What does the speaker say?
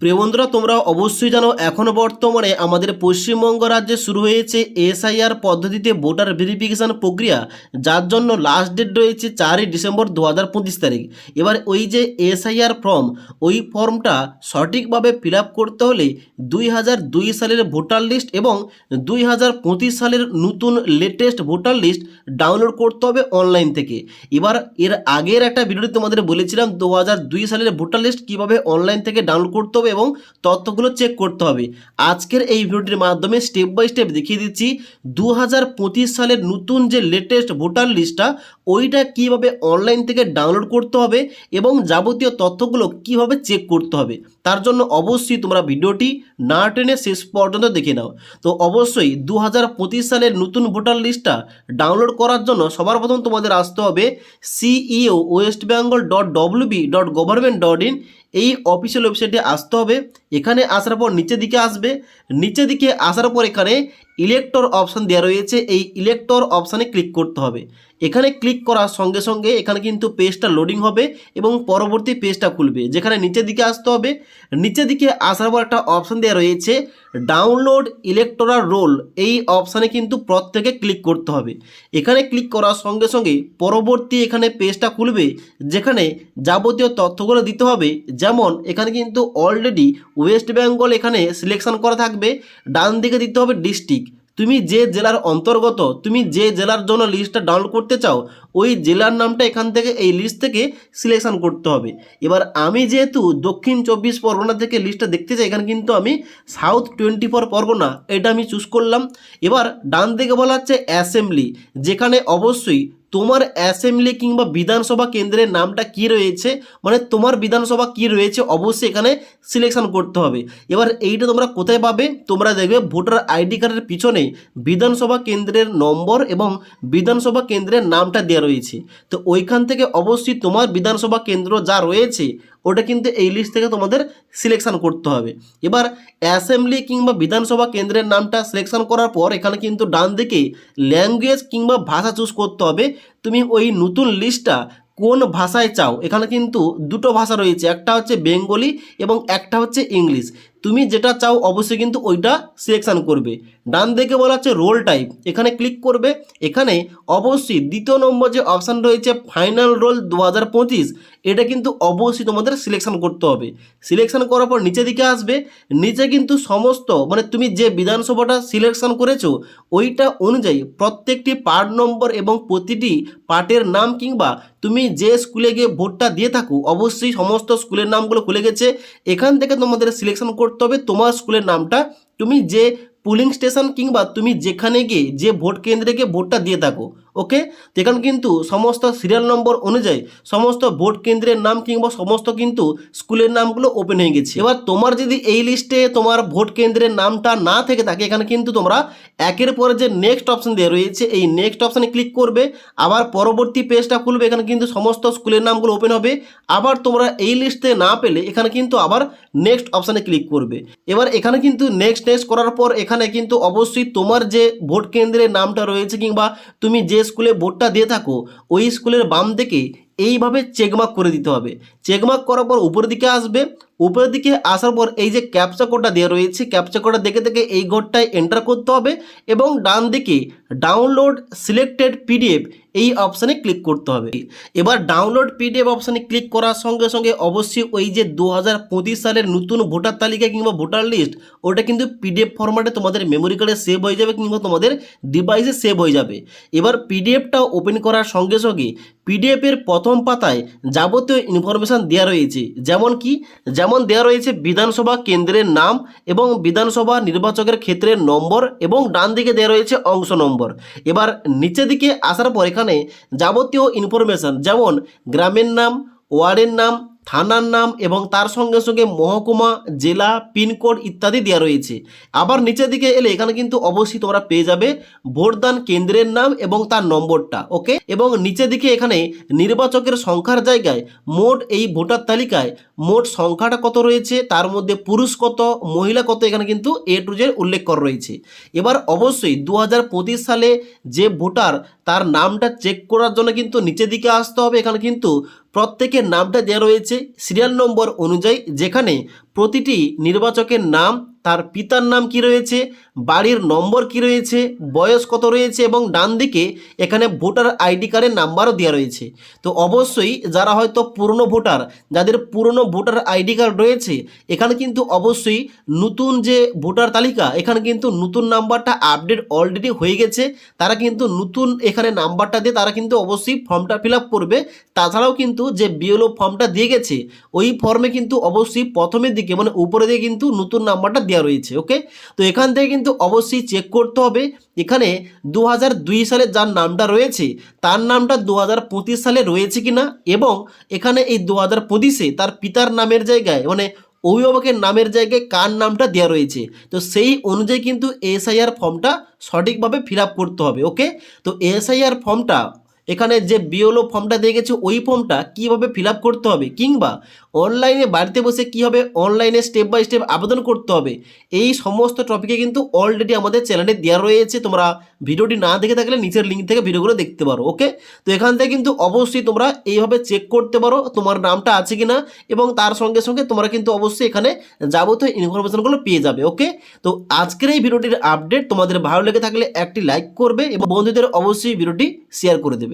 প্রিয় বন্ধুরা, তোমরা অবশ্যই জানো এখনও বর্তমানে আমাদের পশ্চিমবঙ্গ রাজ্যে শুরু হয়েছে এসআইআর পদ্ধতিতে ভোটার ভেরিফিকেশন প্রক্রিয়া, যার জন্য লাস্ট ডেট রয়েছে চারই ডিসেম্বর দু হাজার পঁচিশ তারিখ। এবার ওই যে এসআইআর ফর্ম ওই ফর্মটা সঠিকভাবে ফিল করতে হলে দুই হাজার দুই সালের ভোটার লিস্ট এবং দুই হাজার পঁচিশ সালের নতুন লেটেস্ট ভোটার লিস্ট ডাউনলোড করতে হবে অনলাইন থেকে। এবার এর আগের একটা ভিডিওতে তোমাদের বলেছিলাম দু হাজার দুই সালের ভোটার লিস্ট কীভাবে অনলাইন থেকে ডাউনলোড করতে হবে এবং তথ্যগুলো চেক করতে হবে। আজকের এই ভিডিওটির মাধ্যমে স্টেপ বাই স্টেপ দেখিয়ে দিচ্ছি দু হাজার পঁচিশ সালের নতুন যে লেটেস্ট ভোটার লিস্টটা ওইটা কীভাবে অনলাইন থেকে ডাউনলোড করতে হবে এবং যাবতীয় তথ্যগুলো কীভাবে চেক করতে হবে। তার জন্য অবশ্যই তোমরা ভিডিওটি না টেনে শেষ পর্যন্ত দেখে নাও। তো অবশ্যই দু হাজার পঁচিশ সালের নতুন ভোটার লিস্টটা ডাউনলোড করার জন্য সবার প্রথম তোমাদের আসতে হবে CEO West Bengal dot WB dot government dot in এই অফিসিয়াল ওয়েবসাইটে আসতে হবে। এখানে আসার পর নিচের দিকে আসবে। নিচের দিকে আসার পর এখানে ইলেক্টর অপশান দেওয়া রয়েছে, এই ইলেক্টর অপশানে ক্লিক করতে হবে। এখানে ক্লিক করার সঙ্গে সঙ্গে এখানে কিন্তু পেজটা লোডিং হবে এবং পরবর্তী পেজটা খুলবে। যেখানে নিচের দিকে আসতে হবে, নিচের দিকে আসার পর একটা অপশান দেওয়া রয়েছে ডাউনলোড ইলেকটোরাল রোল এই অপশানে কিন্তু প্রত্যেকে ক্লিক করতে হবে। এখানে ক্লিক করার সঙ্গে সঙ্গে পরবর্তী এখানে পেজটা খুলবে, যেখানে যাবতীয় তথ্যগুলো দিতে হবে। যেমন, এখানে কিন্তু অলরেডি ওয়েস্ট বেঙ্গল এখানে সিলেকশন করা থাকবে, ডান দিকে দিতে হবে ডিস্ট্রিক্ট তুমি যে জেলার অন্তর্গত তুমি যে জেলার জন্য লিস্টটা ডাউনলোড করতে চাও ওই জেলার নামটা এখান থেকে এই লিস্ট থেকে সিলেকশন করতে হবে। এবার আমি যেহেতু দক্ষিণ চব্বিশ পরগনা থেকে লিস্টটা দেখতে চাই, এখানে কিন্তু আমি সাউথ টোয়েন্টি ফোর পরগনা, এটা আমি চুজ করলাম। এবার ডান দিকে বলা হচ্ছে অ্যাসেম্বলি যেখানে অবশ্যই তোমার অ্যাসেম্বলি কিংবা বিধানসভা কেন্দ্রের নামটা কি রয়েছে মানে তোমার বিধানসভা কি রয়েছে, অবশ্যই এখানে সিলেকশন করতে হবে। এবার এইটা তোমরা কোথায় পাবে, তোমরা দেখবে ভোটার আইডি কার্ডের পিছনে বিধানসভা কেন্দ্রের নম্বর এবং বিধানসভা কেন্দ্রের নামটা দেওয়া রয়েছে। তো ওইখান থেকে অবশ্যই তোমার বিধানসভা কেন্দ্র যা রয়েছে, ওটা কিন্তু এই লিস্ট থেকে তোমাদের সিলেকশান করতে হবে। এবার অ্যাসেম্বলি কিংবা বিধানসভা কেন্দ্রের নামটা সিলেকশন করার পর এখানে কিন্তু ডান দিকে ল্যাঙ্গুয়েজ কিংবা ভাষা চুজ করতে হবে। তুমি ওই নতুন লিস্টটা কোন ভাষায় চাও? এখানে কিন্তু দুটো ভাষা রয়েছে, একটা হচ্ছে বেঙ্গলি এবং একটা হচ্ছে ইংলিশ। তুমি যেটা চাও অবশ্যই কিন্তু ওইটা সিলেকশান করবে। ডান দিকে বলা হচ্ছে রোল টাইপ এখানে ক্লিক করবে। এখানে অবশ্যই দ্বিতীয় নম্বর যে অপশান রয়েছে ফাইনাল রোল দু হাজার পঁচিশ, এটা কিন্তু অবশ্যই তোমাদের সিলেকশন করতে হবে। সিলেকশন করার পর নিচে দিকে আসবে। নিচে কিন্তু সমস্ত মানে তুমি যে বিধানসভাটা সিলেকশন করেছ, ওইটা অনুযায়ী প্রত্যেকটি পার্ট নম্বর এবং প্রতিটি পার্টের নাম কিংবা তুমি যে স্কুলে গিয়ে ভোটটা দিয়ে থাকো, অবশ্যই সমস্ত স্কুলের নামগুলো খুলে গেছে। এখান থেকে তোমাদের সিলেকশন করতে হবে, তোমার স্কুলের নামটা। তুমি যে পুলিং স্টেশন কিংবা তুমি যেখানে গিয়ে যে ভোট কেন্দ্রে গিয়ে ভোটটা দিয়ে থাকো ওকে তো এখানে কিন্তু সমস্ত সিরিয়াল নম্বর অনুযায়ী সমস্ত ভোট কেন্দ্রের নাম কিংবা সমস্ত কিন্তু স্কুলের নামগুলো ওপেন হয়ে গেছে। এবার তোমার যদি এই লিস্টে তোমার ভোট কেন্দ্রের নামটা না থেকে থাকে, এখানে কিন্তু তোমরা একের পরে যে নেক্সট অপশন দেওয়া রয়েছে, এই নেক্সট অপশানে ক্লিক করবে, আবার পরবর্তী পেজটা খুলবে, এখানে কিন্তু সমস্ত স্কুলের নামগুলো ওপেন হবে, আবার তোমরা এই লিস্টে না পেলে, এখানে কিন্তু আবার নেক্সট অপশানে ক্লিক করবে। এবার এখানে কিন্তু নেক্সট নেক্সট করার পর এখানে কিন্তু অবশ্যই তোমার যে ভোট কেন্দ্রের নামটা রয়েছে কিংবা তুমি যে স্কুলে বোর্ডটা দিয়ে থাকো, ওই স্কুলের বাম দিকে এইভাবে চেকমার্ক করে দিতে হবে। চেকমার্ক করার পর উপরের দিকে আসবে উপরের দিকে আসার পর এই যে ক্যাপচা কোডটা দেওয়া রয়েছে ক্যাপচা কোডটা দেখে দেখে এই ঘরটায় এন্টার করতে হবে এবং ডান দিকে ডাউনলোড সিলেক্টেড পিডিএফ এই অপশানে ক্লিক করতে হবে। এবার ডাউনলোড পিডিএফ অপশানে ক্লিক করার সঙ্গে সঙ্গে অবশ্যই ওই যে দু হাজার পঁচিশ সালের নতুন ভোটার তালিকা কিংবা ভোটার লিস্ট ওটা কিন্তু পিডিএফ ফরম্যাটে তোমাদের মেমোরি কার্ডে সেভ হয়ে যাবে কিংবা তোমাদের ডিভাইসে সেভ হয়ে যাবে। এবার পিডিএফটা ওপেন করার সঙ্গে সঙ্গে পিডিএফের প্রথম পাতায় যাবতীয় ইনফরমেশান দেওয়া রয়েছে, যেমন কি? যেমন দেওয়া রয়েছে বিধানসভা কেন্দ্রের নাম এবং বিধানসভা নির্বাচকের ক্ষেত্রে নম্বর এবং ডান দিকে দেওয়া রয়েছে অংশ নম্বর। এবার নিচের দিকে আসার পর এখানে যাবতীয় ইনফরমেশান যেমন গ্রামের নাম, ওয়ার্ডের নাম থানার নাম এবং তার সঙ্গে সঙ্গে মহকুমা, জেলা, পিনকোড ইত্যাদি দেওয়া রয়েছে। আবার নিচের দিকে এলে এখানে কিন্তু অবশ্যই তোমরা পেয়ে যাবে ভোটদান কেন্দ্রের নাম এবং তার নম্বরটা, ওকে? এবং নিচের দিকে এখানে নির্বাচকের সংখ্যার জায়গায় মোট এই ভোটার তালিকায় মোট সংখ্যাটা কত রয়েছে, তার মধ্যে পুরুষ কত, মহিলা কত এখানে কিন্তু এ টু জেড উল্লেখ করা রয়েছে। এবার অবশ্যই দু হাজার পঁচিশ সালে যে ভোটার তার নামটা চেক করার জন্য কিন্তু নিচের দিকে আসতে হবে। এখানে কিন্তু প্রত্যেকের নামটা দেওয়া রয়েছে। সিরিয়াল নম্বর অনুযায়ী যেখানে প্রতিটি নির্বাচকের নাম তার পিতার নাম কি রয়েছে, বাড়ির নম্বর কি রয়েছে, বয়স কত রয়েছে এবং ডান দিকে এখানে ভোটার আইডি কার্ডের নাম্বারও দেওয়া রয়েছে। তো অবশ্যই যারা হয়তো পুরনো ভোটার, যাদের পুরনো ভোটার আইডি কার্ড রয়েছে, এখানে কিন্তু অবশ্যই নতুন যে ভোটার তালিকা, এখানে কিন্তু নতুন নাম্বারটা আপডেট অলরেডি হয়ে গেছে। তারা কিন্তু নতুন এখানে নাম্বারটা দিয়ে তারা কিন্তু অবশ্যই ফর্মটা ফিল করবে। তাছাড়াও কিন্তু যে বিএলও ফর্মটা দিয়ে গেছে, ওই ফর্মে কিন্তু অবশ্যই প্রথমের দিকে মানে উপরে দিয়ে কিন্তু নতুন নাম্বারটা দেওয়া রয়েছে ওকে তো এখান থেকে কিন্তু অবশ্যই চেক করতে হবে। এখানে দু সালে যার নামটা রয়েছে, তার নামটা দু হাজার পঁচিশ সালে রয়েছে কিনা এবং এখানে এই দু হাজার তার পিতার নামের জায়গায় মানে অভিভাবকের নামের জায়গায় কার নামটা দেওয়া রয়েছে? তো সেই অনুযায়ী কিন্তু এসআইআর ফর্মটা সঠিকভাবে ফিল করতে হবে ওকে তো এসআইআর ফর্মটা, এখানে যে বিওলো ফর্মটা দিয়ে গেছে ওই ফর্মটা কীভাবে ফিল করতে হবে? কিংবা অনলাইনে বাড়িতে বসে কি হবে? অনলাইনে স্টেপ বাই স্টেপ আবেদন করতে হবে। এই সমস্ত টপিকে কিন্তু অলরেডি আমাদের চ্যানেলে দেওয়া রয়েছে। তোমরা ভিডিওটি না দেখে থাকলে নিচের লিঙ্ক থেকে ভিডিওগুলো দেখতে পারো ওকে তো এখান থেকে কিন্তু অবশ্যই তোমরা এইভাবে চেক করতে পারো তোমার নামটা আছে কি না এবং তার সঙ্গে সঙ্গে তোমরা কিন্তু অবশ্যই এখানে যাবতীয় ইনফরমেশনগুলো পেয়ে যাবে ওকে তো আজকের এই ভিডিওটির আপডেট তোমাদের ভালো লেগে থাকলে একটি লাইক করবে এবং বন্ধুদের অবশ্যই ভিডিওটি শেয়ার করে দেবে।